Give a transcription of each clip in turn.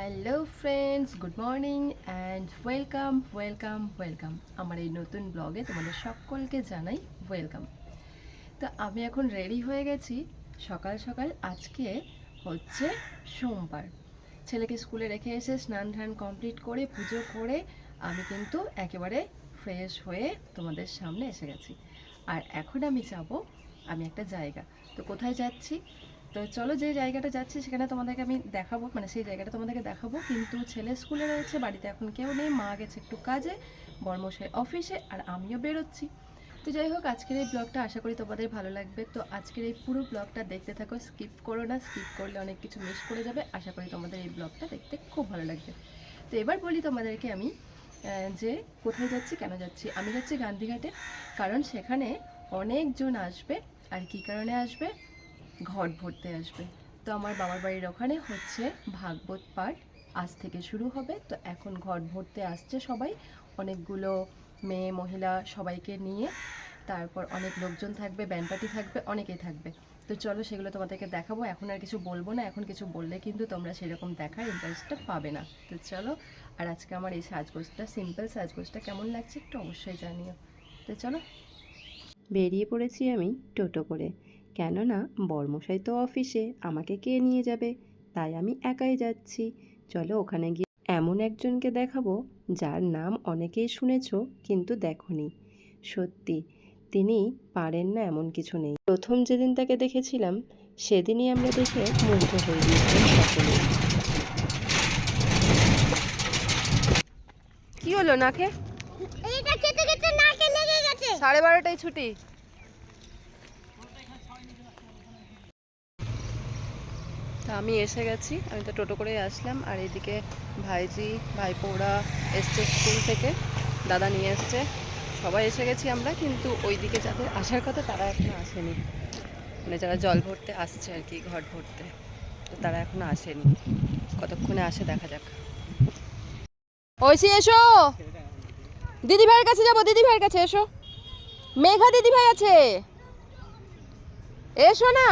Hello friends good morning and welcome welcome welcome আমার এই নতুন ব্লগে তোমাদের সকলকে জানাই ওয়েলকাম তো আমি এখন রেডি হয়ে গেছি। সকাল সকাল আজকে হচ্ছে সোমবার। ছেলেকে স্কুলে রেখে এসে স্নান ধান কমপ্লিট করে, পুজো করে আমি কিন্তু একেবারে ফ্রেশ হয়ে তোমাদের সামনে এসে গেছি। আর এখন আমি যাব, আমি একটা জায়গা। তো কোথায় যাচ্ছি? তো চলো যে জায়গাটা যাচ্ছি সেখানে তোমাদেরকে আমি দেখাবো মানে সেই জায়গাটা তোমাদেরকে দেখাবো। কিন্তু ছেলে স্কুলে রয়েছে, বাড়িতে এখন কেউ নেই, মা গেছে একটু কাজে, বর্মশাই অফিসে, আর আমিও বেরোচ্ছি। তো যাই হোক, আজকের এই ব্লগটা আশা করি তোমাদের ভালো লাগবে। তো আজকের এই পুরো ব্লগটা দেখতে থাকো, স্কিপ করো না, স্কিপ করলে অনেক কিছু মিস করে যাবে। আশা করি তোমাদের এই ব্লগটা দেখতে খুব ভালো লাগবে। তো এবার বলি তোমাদেরকে আমি যে কোথায় যাচ্ছি, কেন যাচ্ছি। আমি যাচ্ছি গান্ধীঘাটে, কারণ সেখানে অনেকজন আসবে, আর কি কারণে আসবে? ঘট ভরতে আসবে। তো আমার বাবার বাড়ির ওখানে হচ্ছে ভাগবত পাঠ আজ থেকে শুরু হবে। তো এখন ঘট ভরতে আসছে সবাই। অনেকগুলো মেয়ে, মহিলা সবাইকে নিয়ে। তারপর অনেক লোকজন থাকবে ব্যান্ডপার্টি থাকবে, অনেকেই থাকবে। তো চলো সেগুলো তোমাদেরকে দেখাবো। এখন আর কিছু বলব না। এখন কিছু বললে কিন্তু তোমরা সেরকম দেখার ইন্টারেস্টটা পাবে না। তো চলো, আর আজকে আমার এই সাজগোজটা সিম্পল সাজগোজটা কেমন লাগছে একটু অবশ্যই জানিও। তো চলো। বেরিয়ে পড়েছি আমি টোটো করে। কেননা বর্মশাই তো অফিসে আমাকে কে নিয়ে যাবে? তাই আমি একাই যাচ্ছি। চলো ওখানে গিয়ে এমন একজনকে দেখাবো যার নাম অনেকেই শুনেছ কিন্তু দেখনি। সত্যি তিনি পারেন না এমন কিছু নেই। প্রথম যেদিন তাকে দেখেছিলাম সেদিনই আমরা দেখে মুগ্ধ হয়ে গিয়েছিলাম সকলে কি হলো নাকে? এইটা খেতে খেতে নাকে লেগে গেছে। সাড়ে বারোটায় ছুটি। তা আমি এসে গেছি। আমি তো টোটো করে আসলাম। আর এদিকে ভাইজি, ভাইপোরা এসছে স্কুল থেকে। দাদা নিয়ে এসছে। সবাই এসে গেছি আমরা, কিন্তু ওই দিকে যাদের আসার কথা তারা এখনও আসেনি। মানে যারা জল ভরতে আসছে আর কি ঘট ভরতে, তো তারা এখনও আসেনি। কতক্ষণে আসে দেখা যাক। ঐশী, এসো! দিদি ভাইয়ের কাছে যাব দিদি ভাইয়ের কাছে এসো। মেঘা দিদি ভাই আছে। এসো না।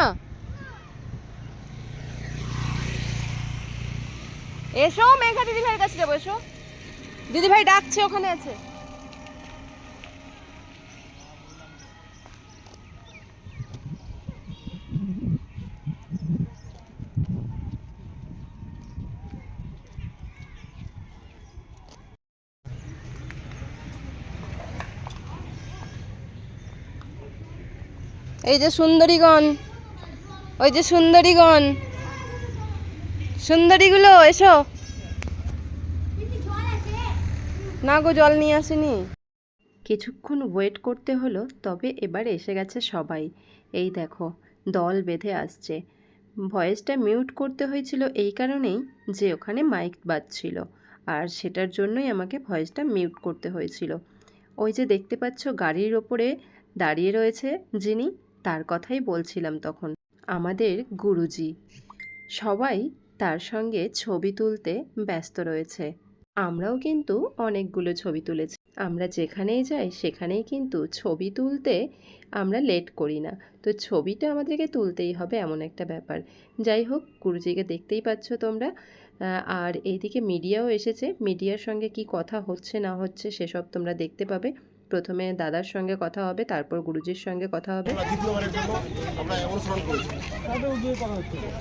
এসো, মেঘা দিদি ভাইয়ের কাছে যাব, এসো। দিদি ভাই ডাকছে, ওখানে আছে। এই যে সুন্দরীগণ, ওই যে সুন্দরীগণ। সুন্দরীগুলো, এসো। না গো, জল নিয়ে আসেনি। কিছুক্ষণ ওয়েট করতে হলো, তবে এবার এসে গেছে সবাই। এই দেখো, দল বেঁধে আসছে। ভয়েসটা মিউট করতে হয়েছিল এই কারণেই যে ওখানে মাইক বাজছিল, আর সেটার জন্যই আমাকে ভয়েসটা মিউট করতে হয়েছিল। ওই যে দেখতে পাচ্ছ, গাড়ির ওপরে দাঁড়িয়ে রয়েছে যিনি, তার কথাই বলছিলাম তখন। আমাদের গুরুজি। সবাই তার সঙ্গে ছবি তুলতে ব্যস্ত রয়েছে। আমরাও কিন্তু অনেকগুলো ছবি তুলেছি। আমরা যেখানেই যাই, সেখানেই কিন্তু ছবি তুলতে আমরা লেট করি না। তো ছবিটা আমাদেরকে তুলতেই হবে এমন একটা ব্যাপার। যাই হোক, গুরুজিকে দেখতেই পাচ্ছ তোমরা। আর এইদিকে মিডিয়াও এসেছে। মিডিয়ার সঙ্গে কি কথা হচ্ছে না হচ্ছে সেসব তোমরা দেখতে পাবে। প্রথমে দাদার সঙ্গে কথা হবে তারপর গুরুজির সঙ্গে কথা হবে। আমরা দ্বিতীয়বারের জন্য আমরা অনুসরণ করেছি।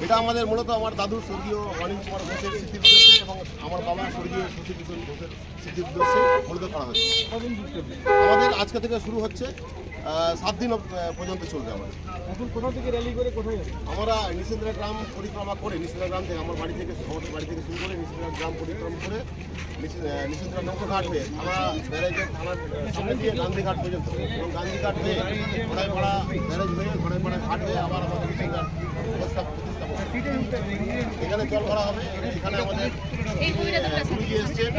এটা আমাদের মূলত আমার দাদু স্বর্গীয় অনিল কুমার ঘোষের উদ্দেশ্যে এবং আমার বাবা স্বর্গীয় শশীভূষণ ঘোষের স্মৃতি উদ্দেশ্যে মূলত করা হয়েছে আমাদের আজকে থেকে শুরু হচ্ছে সাত দিন পর্যন্ত চলবে আমাদের। এখন কোথা থেকে র্যালি করে কোথায় আমরা নিশিন্দ্রা গ্রাম পরিক্রমা করে নিশিন্দ্রা গ্রাম থেকে আমার বাড়ি থেকে আমাদের বাড়ি থেকে শুরু করে নিশিন্দ্রা গ্রাম পরিক্রমা করে নিশিন্দ্রা নৌকাঘাট হয়ে আমরা ব্যারেজের থানার সামনে দিয়ে গান্ধীঘাট পর্যন্ত এবং গান্ধীঘাট হয়ে ঘোড়াইপাড়া ব্যারেজ হয়ে ঘোড়াইপাড়া ঘাট হয়ে আবার আমাদের নিশিন্দ্রা এখানে জল ভরা হবে এখানে আমাদের এসছেন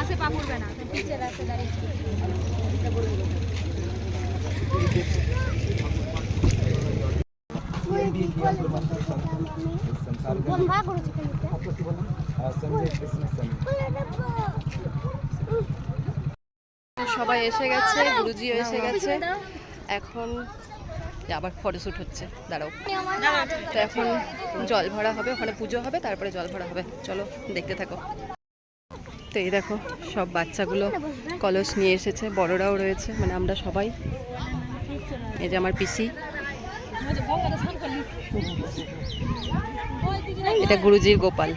আসে পা না। টিচার আছে দাঁড়িয়ে সবাই এসে গেছে, গুরুজিও এসে গেছে। এখন আবার ফটোশ্যুট হচ্ছে, দাঁড়াও। এখন জল ভরা হবে, ওখানে পুজো হবে, তারপরে জল ভরা হবে। চলো, দেখতে থাকো। তো এই দেখো, সব বাচ্চাগুলো কলস নিয়ে এসেছে, বড়রাও রয়েছে মানে আমরা সবাই। এই যে আমার পিসি। এটা গুরুজির গোপাল।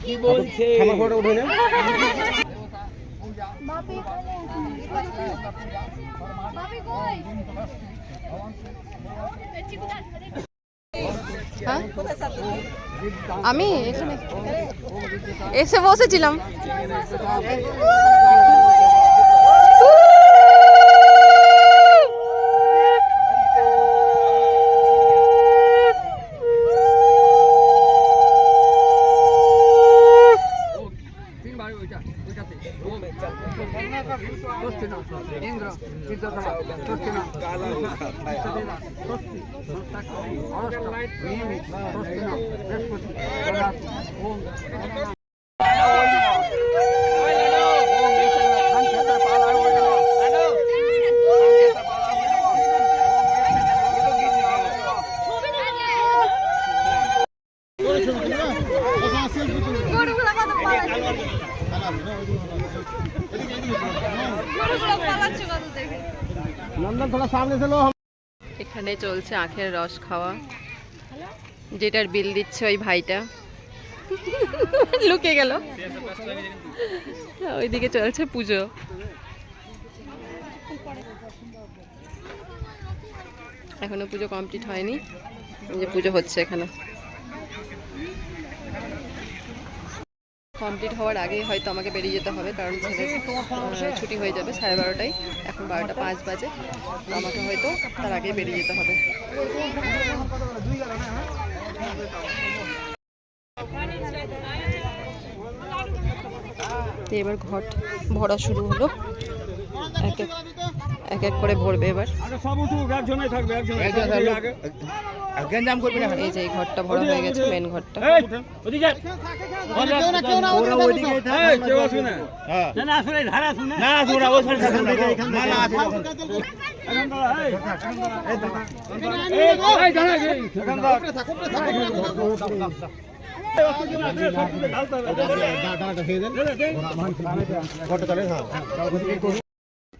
কি বলছে আমার ফটো উঠে না হ্যাঁ আমি এখানে। এসে বসেছিলাম। এখানে চলছে আখের রস খাওয়া। যেটার বিল দিচ্ছে ওই ভাইটা। লুকে গেল। ওইদিকে চলছে পুজো। এখনও পুজো কমপ্লিট হয়নি। যে পুজো হচ্ছে এখানে। কমপ্লিট হওয়ার আগেই হয়তো আমাকে বেরিয়ে যেতে হবে কারণ ছেলে ছুটি হয়ে যাবে সাড়ে বারোটায়। এখন বারোটা পাঁচ বাজে। আমাকে হয়তো তার আগে বেরিয়ে যেতে হবে। এবার ঘট ভরা শুরু হলো। এক এক এক এক করে ভরবে এবার। সব থাকবে এই যে এই ঘরটা ভরা হয়ে গেছে মেন ঘরটা এখান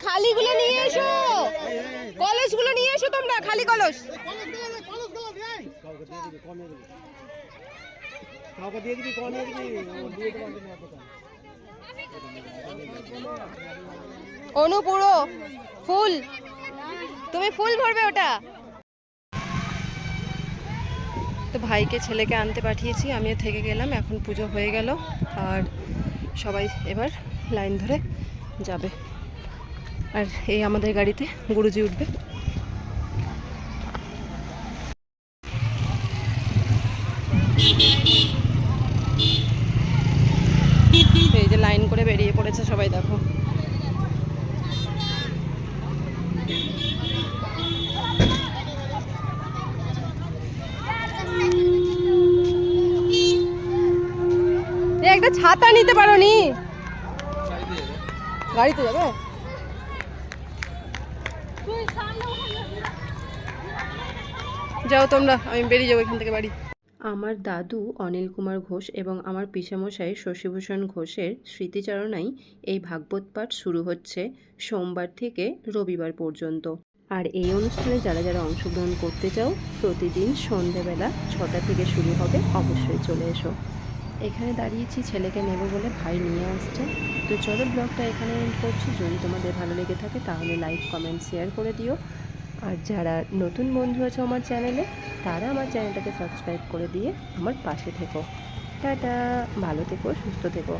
খালিগুলো নিয়ে এসো কলসগুলো নিয়ে এসো তোমরা খালি কলস কাউকে দিয়ে দিবি কল দিয়ে দিবি দিয়ে দেবো অনু পুরো, ফুল। তুমি ফুল ভরবে ওটা? তো ভাইকে ছেলেকে আনতে পাঠিয়েছি, আমিও থেকে গেলাম, এখন পুজো হয়ে গেল। আর সবাই এবার লাইন ধরে যাবে। আর এই আমাদের গাড়িতে গুরুজি উঠবে এই যে লাইন করে বেরিয়ে পড়েছে সবাই দেখো এ, একটা ছাতা নিতে পারো নি গাড়িতে যাবে? যাও তোমরা, আমি বেরিয়ে যাব এখান থেকে বাড়ি। আমার দাদু অনিল কুমার ঘোষ এবং আমার পিসামশাই শশীভূষণ ঘোষের স্মৃতিচারণায় এই ভাগবত পাঠ শুরু হচ্ছে সোমবার থেকে রবিবার পর্যন্ত। আর এই অনুষ্ঠানে যারা যারা অংশগ্রহণ করতে চাও, প্রতিদিন সন্ধেবেলা ছটা থেকে শুরু হবে, অবশ্যই চলে এসো। এখানে দাঁড়িয়েছি, ছেলেকে নেব বলে ভাই নিয়ে আসছে। তো চলো ব্লগটা এখানে এন্ড করছি। যদি তোমাদের ভালো লেগে থাকে তাহলে লাইক কমেন্ট শেয়ার করে দিও। আর যারা নতুন বন্ধু আছে আমার চ্যানেলে, তারা আমার চ্যানেলটাকে সাবস্ক্রাইব করে দিয়ে আমার পাশে থেকো। টাটা! ভালো থেকো, সুস্থ থেকো।